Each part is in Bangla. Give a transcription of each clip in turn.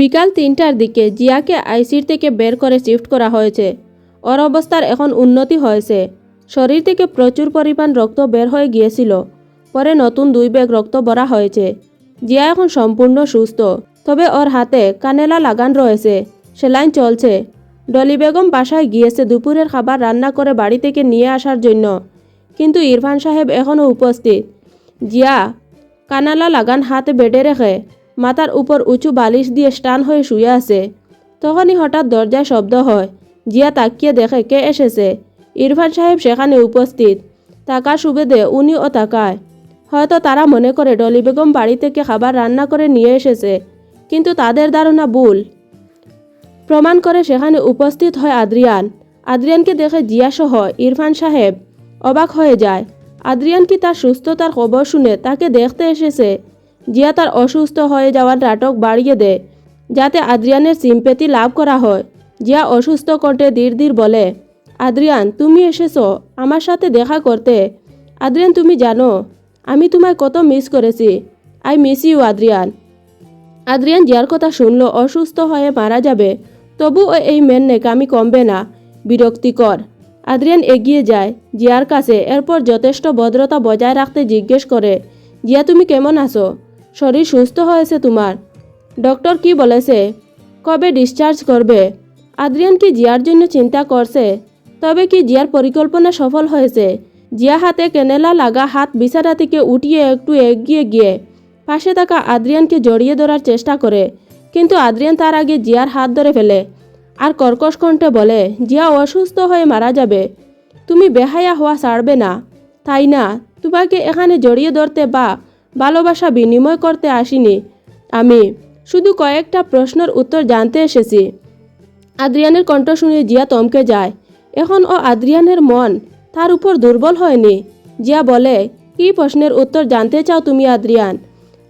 বিকাল তিনটার দিকে জিয়াকে আইসির থেকে বের করে শিফট করা হয়েছে। ওর অবস্থার এখন উন্নতি হয়েছে। শরীর থেকে প্রচুর পরিমাণ রক্ত বের হয়ে গিয়েছিল। পরে নতুন দুই ব্যাগ রক্ত ভরা হয়েছে। জিয়া এখন সম্পূর্ণ সুস্থ। তবে ওর হাতে কানেলা লাগান রয়েছে। সেলাইন চলছে। ডলি বেগম বাসায় গিয়েছে দুপুরের খাবার রান্না করে বাড়ি থেকে নিয়ে আসার জন্য। কিন্তু ইরফান সাহেব এখনও উপস্থিত। জিয়া, কানালা লাগান হাতে বেডে রেখে মাথার উপর উঁচু বালিশ দিয়ে স্টান হয়ে শুয়ে আছে। তখনই হঠাৎ দরজায় শব্দ হয়। জিয়া তাকিয়ে দেখে কে এসেছে। ইরফান সাহেব সেখানে উপস্থিত। তাকার সুবেদে উনিও তাকায়। হয়তো তারা মনে করে ডলি বেগম বাড়ি থেকে খাবার রান্না করে নিয়ে এসেছে, কিন্তু তাদের ধারণা ভুল। প্রমাণ করে সেখানে উপস্থিত হয় আদ্রিয়ান আদ্রিয়ানকে দেখে জিয়াসহ ইরফান সাহেব অবাক হয়ে যায়। আদ্রিয়ান কি তার সুস্থতার খবর শুনে তাকে দেখতে এসেছে। জিয়া তার অসুস্থ হয়ে যাওয়ার নাটক বাড়িয়ে দেয়, যাতে আদ্রিয়ানের সিম্পেতি লাভ করা হয়। জিয়া অসুস্থ কণ্ঠে ধীর ধীর বলে, আদ্রিয়ান, তুমি এসেছ, আমার সাথে দেখা করতে। আদ্রিয়ান, তুমি জানো, আমি তোমায় কত মিস করেছি। I miss you Adrian. Adrian জিয়ার কথা শুনলো, অসুস্থ হয়ে মারা যাবে। তবুও এই মেন নেকামি কমবে না। বিরক্তিকর। আদ্রিয়ান এগিয়ে যায় জিয়ার কাছে, এরপর যথেষ্ট ভদ্রতা বজায় রাখতে জিজ্ঞেস করে, জিয়া, তুমি কেমন আছো? শরীর সুস্থ হয়েছে তোমার। ডক্টর কি বলেছে? কবে ডিসচার্জ করবে? আদ্রিয়ান কি জিয়ার জন্য চিন্তা করছে? তবে কি জিয়ার পরিকল্পনা সফল হয়েছে? জিয়া হাতে কেনেলা লাগা হাত বিছানা থেকে উঠিয়ে একটু এগিয়ে গিয়ে পাশে থাকা আদ্রিয়ানকে জড়িয়ে ধরার চেষ্টা করে। কিন্তু আদ্রিয়ান তার আগে জিয়ার হাত ধরে ফেলে আর কর্কশ কণ্ঠে বলে, জিয়া অসুস্থ হয়ে মারা যাবে। তুমি বেহায়া হওয়া ছাড়বে না। তাই না? তোমাকে এখানে জড়িয়ে ধরতে বা ভালোবাসা বিনিময় করতে আসিনি। আমি শুধু কয়েকটা প্রশ্নের উত্তর জানতে এসেছি। আদ্রিয়ানের কণ্ঠ শুনে জিয়া তমকে যায়। এখন ও আদ্রিয়ানের মন তার উপর দুর্বল হয়নি। জিয়া বলে, কি প্রশ্নের উত্তর জানতে চাও তুমি, আদ্রিয়ান?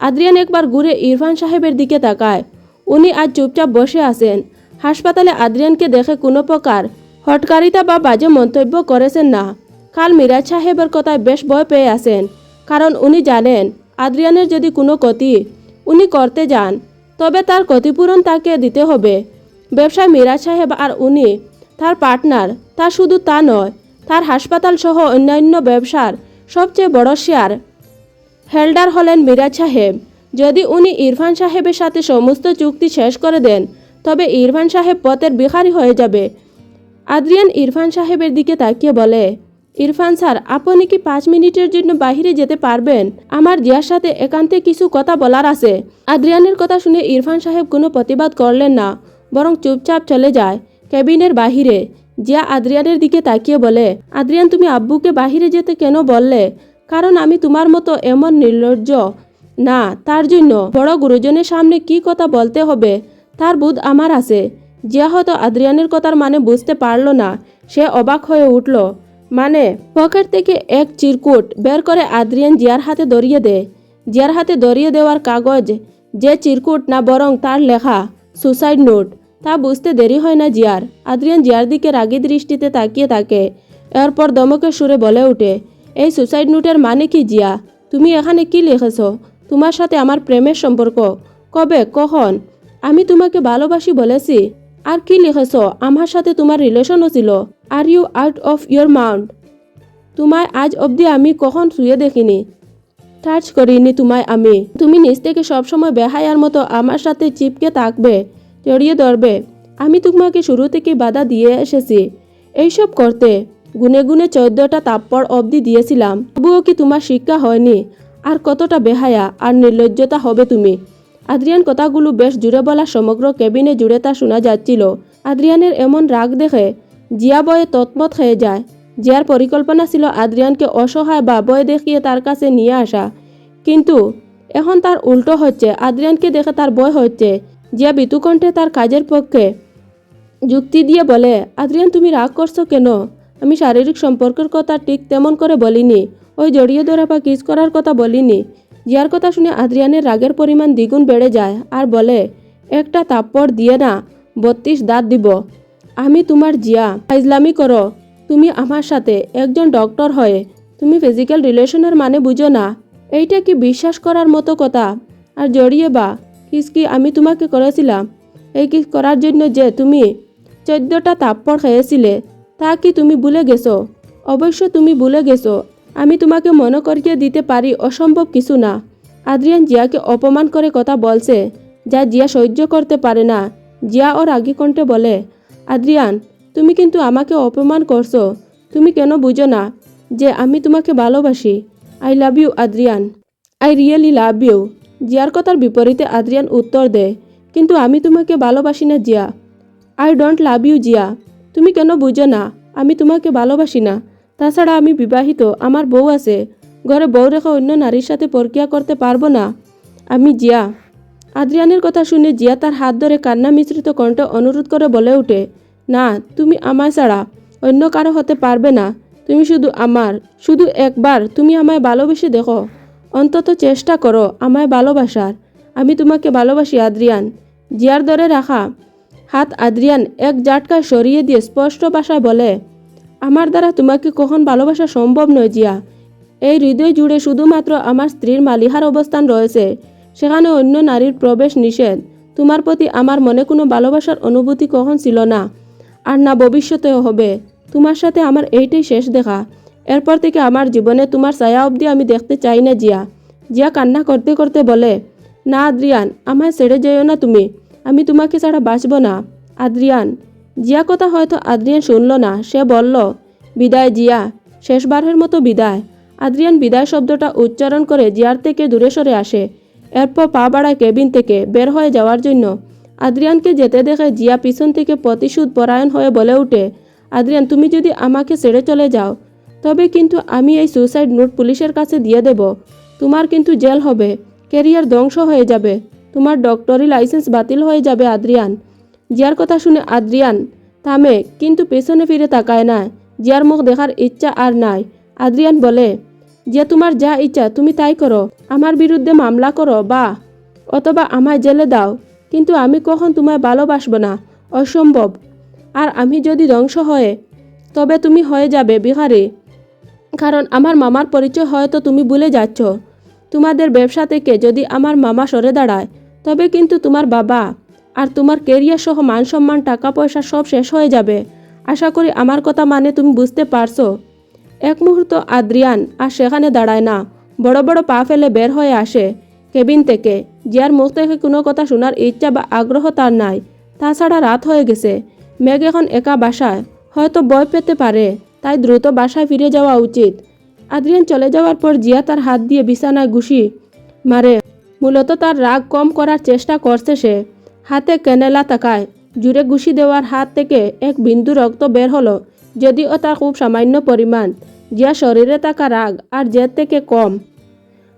আদ্রিয়ান একবার ঘুরে ইরফান সাহেবের দিকে তাকায়। উনি আজ চুপচাপ বসে আছেন। হাসপাতালে আদ্রিয়ানকে দেখে কোনো প্রকার হটকারিতা বা বাজে মন্তব্য করেছেন না। কাল মিরাজ সাহেবের কথায় বেশ ভয় পেয়ে আছেন, কারণ উনি জানেন আদ্রিয়ানের যদি কোনো ক্ষতি উনি করতে যান, তবে তার ক্ষতিপূরণ তাকে দিতে হবে। ব্যবসায় মিরাজ সাহেব আর উনি, তার পার্টনার, তা শুধু তা নয়, তার হাসপাতাল সহ অন্যান্য ব্যবসার সবচেয়ে বড় শেয়ার হেল্ডার হলেন মিরাজ সাহেব। যদি উনি ইরফান সাহেবের সাথে সমস্ত চুক্তি শেষ করে দেন, তবে ইরফান সাহেব পথের বিহারি হয়ে যাবে। আদ্রিয়ান ইরফান সাহেবের দিকে তাকিয়ে বলে ইরফান স্যার, আপনি কি পাঁচ মিনিটের জন্য বাহিরে যেতে পারবেন? আমার জিয়ার সাথে একান্তে কিছু কথা বলার আছে। আদ্রিয়ানের কথা শুনে ইরফান সাহেব কোনো প্রতিবাদ করলেন না, বরং চুপচাপ চলে যায় কেবিনের বাহিরে। জিয়া আদ্রিয়ানের দিকে তাকিয়ে বলে, আদ্রিয়ান, তুমি আব্বুকে বাহিরে যেতে কেন বললে? কারণ আমি তোমার মতো এমন নির্লজ্জ। না, তার জন্য। বড় গুরুজনের সামনে কি কথা বলতে হবে? তার বুধ আমার আছে। জিয়া হয়তো আদ্রিয়ানের কথার মানে বুঝতে পারল না। সে অবাক হয়ে উঠল। মানে পকেট থেকে এক চিরকুট বের করে আদ্রিয়ান জিয়ার হাতে ধরিয়ে দেয় জিয়ার হাতে ধরিয়ে দেওয়ার কাগজ, যে চিরকুট না বরং তার লেখা, সুসাইড নোট, তা বুঝতে দেরি হয় না জিয়ার। আদ্রিয়ান জিয়ার দিকে রাগী দৃষ্টিতে তাকিয়ে থাকে। এরপর দমকের সুরে বলে উঠে এই সুসাইড নোটের মানে কি জিয়া? তুমি এখানে কি লিখেছ? তোমার সাথে আমার প্রেমের সম্পর্ক। কবে? কখন? আমি তোমাকে ভালোবাসি বলেছি। আর কি লিখেছ? আমার সাথে তোমার রিলেশনও ছিল। Are you out of your mind তোমায় আজ অবধি আমি কখন শুয়ে দেখিনি? টাচ করিনি তোমায় আমি। তুমি নিজ থেকে সবসময় বেহায়ার মতো আমার সাথে চিপকে থাকবে, জড়িয়ে ধরবে। আমি তোমাকে শুরু থেকে বাধা দিয়ে এসেছি। এইসব করতে গুনে গুনে চোদ্দটা তাপ্পর অবধি দিয়েছিলাম। তবুও কি তোমার শিক্ষা হয়নি? আর কতটা বেহায়া আর নির্লজ্জতা হবে তুমি? আদ্রিয়ান কথাগুলো বেশ জুড়ে বলা সমগ্র কেবিনে জুড়ে তা শোনা যাচ্ছিল। আদ্রিয়ানের এমন রাগ দেখে জিয়া বয়ে তৎমত হয়ে যায়। জিয়ার পরিকল্পনা ছিল আদ্রিয়ানকে অসহায় বা বয় দেখিয়ে তার কাছে নিয়ে আসা। কিন্তু এখন তার উল্টো হচ্ছে, আদ্রিয়ানকে দেখে তার বয় হচ্ছে। জিয়া বিতুকণ্ঠে তার কাজের পক্ষে যুক্তি দিয়ে বলে, আদ্রিয়ান, তুমি রাগ করছ কেন? আমি শারীরিক সম্পর্কের কথা ঠিক তেমন করে বলিনি। ওই জড়িয়ে ধরা বা কিস করার কথা বলিনি। জিয়ার কথা শুনে আদ্রিয়ানের রাগের পরিমাণ দ্বিগুণ বেড়ে যায় আর বলে, একটা তাপ্পড় দিয়ে না, বত্রিশ দাঁত দিব। আমি তোমার জিয়া। ইসলামি করো। তুমি আমার সাথে একজন ডক্টর হয়ে। তুমি ফিজিক্যাল রিলেশনের মানে বুঝো না। এইটা কি বিশ্বাস করার মতো কথা? আর জড়িয়ে বা, কিস কি আমি তোমাকে করেছিলাম? এই কিস করার জন্য যে তুমি চোদ্দটা তাপ্পড় খেয়েছিলে, তা কি তুমি ভুলে গেছো? অবশ্য তুমি ভুলে গেছো। আমি তোমাকে মনে করিয়ে দিতে পারি অসম্ভব কিছু না। আদ্রিয়ান জিয়াকে অপমান করে কথা বলছে, যা জিয়া সহ্য করতে পারে না। জিয়া ওর আগে কণ্ঠে বলে আদ্রিয়ান, তুমি কিন্তু আমাকে অপমান করছ। তুমি কেন বুঝো না যে আমি তোমাকে ভালোবাসি? I love you Adrian. I really love you জিয়ার কথার বিপরীতে আদ্রিয়ান উত্তর দেয়, কিন্তু আমি তোমাকে ভালোবাসি না, Zia. I don't love you Zia. তুমি কেন বুঝো না আমি তোমাকে ভালোবাসি না? তাছাড়া আমি বিবাহিত, আমার বউ আছে। ঘরে বউ রেখে অন্য নারীর সাথে পরকিয়া করতে পারব না। আমি জিয়া। আদ্রিয়ানের কথা শুনে জিয়া তার হাত ধরে কান্না মিশ্রিত কণ্ঠে অনুরোধ করে বলে ওঠে, না, তুমি আমার ছাড়া অন্য কারও হতে পারবে না। তুমি শুধু আমার, শুধু একবার তুমি আমায় ভালোবেসে দেখো। অন্তত চেষ্টা করো আমায় ভালোবাসার। আমি তোমাকে ভালোবাসি, আদ্রিয়ান। জিয়ার ধরে রাখা হাত আদ্রিয়ান এক জাটকায় সরিয়ে দিয়ে স্পষ্ট ভাষায় বলে, আমার দ্বারা তোমাকে কখন ভালোবাসা সম্ভব নয়, জিয়া। এই হৃদয় জুড়ে শুধুমাত্র আমার স্ত্রীর মালিহার অবস্থান রয়েছে। সেখানে অন্য নারীর প্রবেশ নিষেধ। তোমার প্রতি আমার মনে কোনো ভালোবাসার অনুভূতি কখন ছিল না, আর না ভবিষ্যতেও হবে। তোমার সাথে আমার এইটাই শেষ দেখা। এরপর থেকে আমার জীবনে তোমার ছায়া অবধি আমি দেখতে চাই না জিয়া। জিয়া কান্না করতে করতে বলে, না আদ্রিয়ান, আমায় ছেড়ে যেও না তুমি। আমি তোমাকে ছাড়া বাঁচব না। আদ্রিয়ান। জিয়া কথা হয়তো আদ্রিয়ান শুনল না। সে বলল, বিদায় জিয়া। শেষবারের মতো বিদায়। আদ্রিয়ান বিদায় শব্দটা উচ্চারণ করে জিয়ার থেকে দূরে সরে আসে। এরপর পা বাড়ায় কেবিন থেকে বের হয়ে যাওয়ার জন্য। আদ্রিয়ানকে যেতে দেখে জিয়া পিছন থেকে প্রতিশোধ পরায়ণ হয়ে বলে উঠে আদ্রিয়ান, তুমি যদি আমাকে ছেড়ে চলে যাও, তবে কিন্তু আমি এই সুসাইড নোট পুলিশের কাছে দিয়ে দেব। তোমার কিন্তু জেল হবে কেরিয়ার ধ্বংস হয়ে যাবে, তোমার ডক্টরি লাইসেন্স বাতিল হয়ে যাবে, আদ্রিয়ান। জিয়ার কথা শুনে আদ্রিয়ান থামে, কিন্তু পেছনে ফিরে তাকায় না। জিয়ার মুখ দেখার ইচ্ছা আর নাই। আদ্রিয়ান বলে যে তোমার যা ইচ্ছা তুমি তাই করো, আমার বিরুদ্ধে মামলা করো বা অথবা আমায় জেলে দাও, কিন্তু আমি কখন তোমায় ভালোবাসবো না? অসম্ভব। আর আমি যদি ধ্বংস হয়ে, তবে তুমি হয়ে যাবে বিহারে কারণ আমার মামার পরিচয় হয়তো তুমি ভুলে যাচ্ছ। তোমাদের ব্যবসা থেকে যদি আমার মামা সরে দাঁড়ায়, তবে কিন্তু তোমার বাবা আর তোমার কেরিয়ার সহ মান সম্মান, টাকা পয়সা সব শেষ হয়ে যাবে। আশা করি আমার কথা মানে তুমি বুঝতে পারছ। এক মুহূর্ত আদ্রিয়ান আর সেখানে দাঁড়ায় না। বড় বড় পা ফেলে বের হয়ে আসে। কেবিন থেকে, জিয়ার মুখ থেকে কোনো কথা শোনার ইচ্ছা বা আগ্রহ তার নাই। তাছাড়া রাত হয়ে গেছে। মেঘ এখন একা বাসায়। হয়তো বয় পেতে পারে। তাই দ্রুত বাসায় ফিরে যাওয়া উচিত। আদ্রিয়ান চলে যাওয়ার পর জিয়া তার হাত দিয়ে বিছানায় ঘুষি মারে। মূলত তার রাগ কম করার চেষ্টা করছে সে। হাতে কেনেলা তাকায়। জুড়ে ঘুষি দেওয়ার হাত থেকে এক বিন্দু রক্ত বের হলো। যদিও তা খুব সামান্য পরিমাণ, যা শরীরে থাকা রাগ আর জেদ থেকে কম।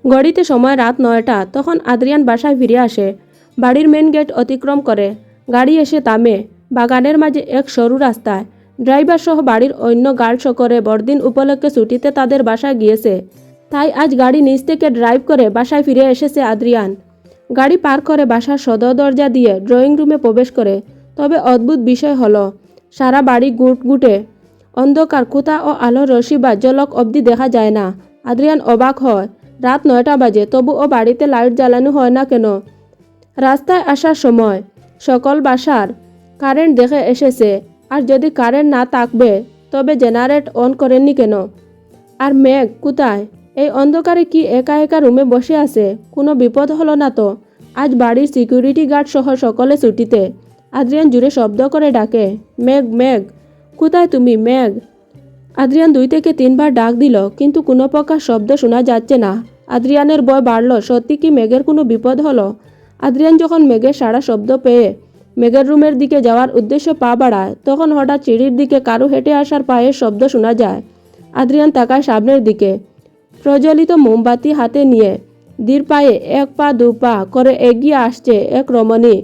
ঘড়িতে সময় রাত নয়টা, তখন আদ্রিয়ান বাসায় ফিরে আসে। বাড়ির মেন গেট অতিক্রম করে। গাড়ি এসে থামে। বাগানের মাঝে এক সরু রাস্তায়। ড্রাইভার সহ বাড়ির অন্য গার্ড সকরে বড়দিন উপলক্ষে ছুটিতে তাদের বাসায় গিয়েছে। তাই আজ গাড়ি নিচ থেকে ড্রাইভ করে বাসায় ফিরে এসেছে আদ্রিয়ান। গাড়ি পার করে বাসার সদর দরজা দিয়ে ড্রয়িং রুমে প্রবেশ করে। তবে অদ্ভুত বিষয় হলো, সারা বাড়ি গুট গুটে অন্ধকার কুতা ও আলোর রশি বা জলক অবধি দেখা যায় না। আদ্রিয়ান অবাক হয়। রাত নয়টা বাজে, তবু ও বাড়িতে লাইট জ্বালানো হয় না কেন? রাস্তায় আসার সময়। সকল বাসার কারেন্ট দেখে এসেছে। আর যদি কারেন্ট না থাকবে, তবে জেনারেট অন করেননি কেন? আর মেঘ, কোথায়? এই অন্ধকারে কি একা একা রুমে বসে আছে? কোনো বিপদ হলো না তো? আজ বাড়ির সিকিউরিটি গার্ড সহ সকলে ছুটিতে। আদ্রিয়ান জুড়ে শব্দ করে ডাকে, মেঘ মেঘ। কোথায় তুমি, মেঘ? আদ্রিয়ান দুই থেকে তিনবার ডাক দিল, কিন্তু কোনো প্রকার শব্দ শোনা যাচ্ছে না। আদ্রিয়ানের বয় বাড়ল, সত্যি কি মেঘের কোনো বিপদ হলো? আদ্রিয়ান যখন মেঘের সারা শব্দ পেয়ে মেঘের রুমের দিকে যাওয়ার উদ্দেশ্য পা বাড়ায়, তখন হঠাৎ চিড়ির দিকে কারও হেঁটে আসার পায়ের শব্দ শোনা যায়। আদ্রিয়ান তাকায় সামনের দিকে। প্রজ্বলিত মোমবাতি হাতে নিয়ে ধীর পায়ে এক পা, দু পা করে এগিয়ে আসছে এক রমণী।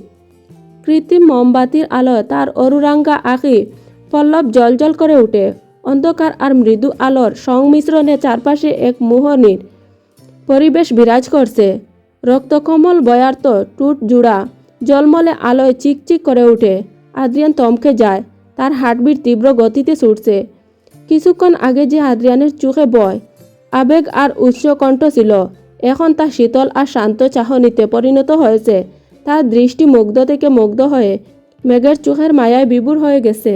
কৃত্রিম মোমবাতির আলোয় তার অরুরাঙ্গা আঁকি পল্লব জলজল করে উঠে। অন্ধকার আর মৃদু আলোর সংমিশ্রণে চারপাশে এক মোহনীর পরিবেশ বিরাজ করছে। রক্তকমল বয়ার্ত টুট জুড়া জলমলে আলোয় চিকচিক করে উঠে। আদ্রিয়ান তমকে যায়, তার হার্টবিট তীব্র গতিতে ছুটছে। কিছুক্ষণ আগে যে আদ্রিয়ানের চোখে বয়, আবেগ আর উচ্চ কণ্ঠ ছিল, এখন তা শীতল আর শান্ত চাহনিতে পরিণত হয়েছে। তার দৃষ্টি মুগ্ধ থেকে মুগ্ধ হয়ে মেঘের চোখের মায়ায় বিভোর হয়ে গেছে।